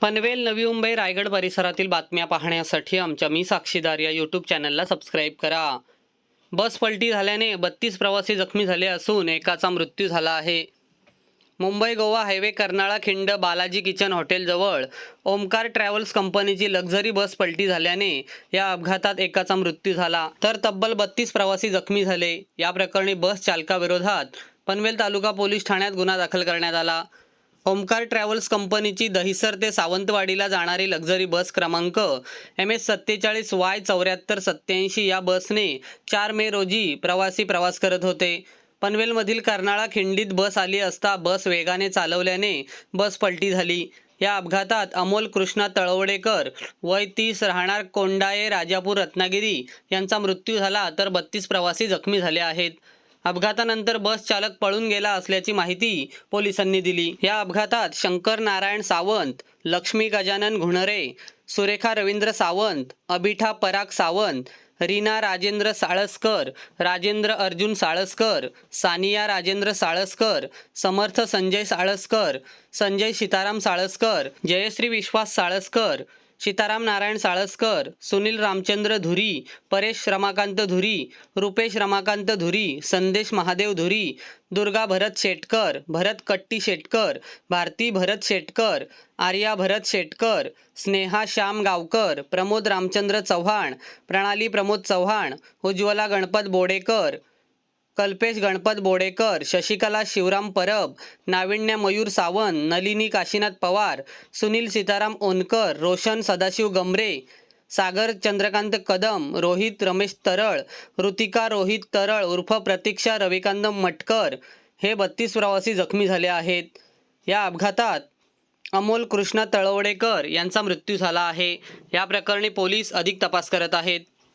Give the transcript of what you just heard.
पनवेल नवी मुंबई रायगड परिसरातील बातम्या पाहण्यासाठी आमच्या मी साक्षीदार या यूट्यूब चॅनलला सबस्क्राईब करा. बस पलटी झाल्याने बत्तीस प्रवासी जखमी झाले असून एकाचा मृत्यू झाला आहे. मुंबई गोवा हायवे कर्नाळा खिंड बालाजी किचन हॉटेलजवळ ओमकार ट्रॅव्हल्स कंपनीची लक्झरी बस पलटी झाल्याने या अपघातात एकाचा मृत्यू झाला. तर तब्बल बत्तीस प्रवासी जखमी झाले. या प्रकरणी बस चालकाविरोधात पनवेल तालुका पोलीस ठाण्यात गुन्हा दाखल करण्यात आला. ओमकार ट्रॅव्हल्स कंपनीची दहिसर ते सावंतवाडीला जाणारी लक्झरी बस क्रमांक एम एस सत्तेचाळीस वाय चौऱ्याहत्तर सत्याऐंशी या बसने चार मे रोजी प्रवासी प्रवास करत होते. पनवेलमधील कर्नाळा खिंडीत बस आली असता बस वेगाने चालवल्याने बस पलटी झाली. या अपघातात अमोल कृष्णा तळवडेकर वय तीस राहणार कोंडाये राजापूर रत्नागिरी यांचा मृत्यू झाला तर बत्तीस प्रवासी जखमी झाले आहेत. अपघातानंतर बस चालक पळून गेला असल्याची माहिती पोलिसांनी दिली. या अपघातात शंकर नारायण सावंत लक्ष्मी गजानन घुणरे सुरेखा रवींद्र सावंत अबिठा पराग सावंत रीना राजेंद्र साळसकर राजेंद्र अर्जुन साळसकर सानिया राजेंद्र साळसकर समर्थ संजय साळसकर संजय सीताराम साळसकर जयश्री विश्वास साळसकर सीताराम नारायण साळसकर सुनील रामचंद्र धुरी परेश रमाकांत धुरी रुपेश रमाकांत धुरी संदेश महादेव धुरी दुर्गा भरत शेटकर भरत कट्टी शेटकर भारती भरत शेटकर आर्या भरत शेटकर स्नेहा श्याम गावकर प्रमोद रामचंद्र चव्हाण प्रणाली प्रमोद चव्हाण उज्ज्वला गणपत बोडेकर कल्पेश गणपत बोडेकर शशिकला शिवराम परब नाविण्य मयूर सावंत नलिनी काशीनाथ पवार सुनील सीताराम ओनकर रोशन सदाशिव गमरे सागर चंद्रकांत कदम रोहित रमेश तरळ ऋतिका रोहित तरळ उर्फ प्रतीक्षा रविकांत मटकर हे बत्तीस प्रवासी जखमी झाले आहेत. या अपघातात अमोल कृष्णा तळवडेकर यांचा मृत्यू झाला आहे. या प्रकरणी पोलीस अधिक तपास करत आहेत.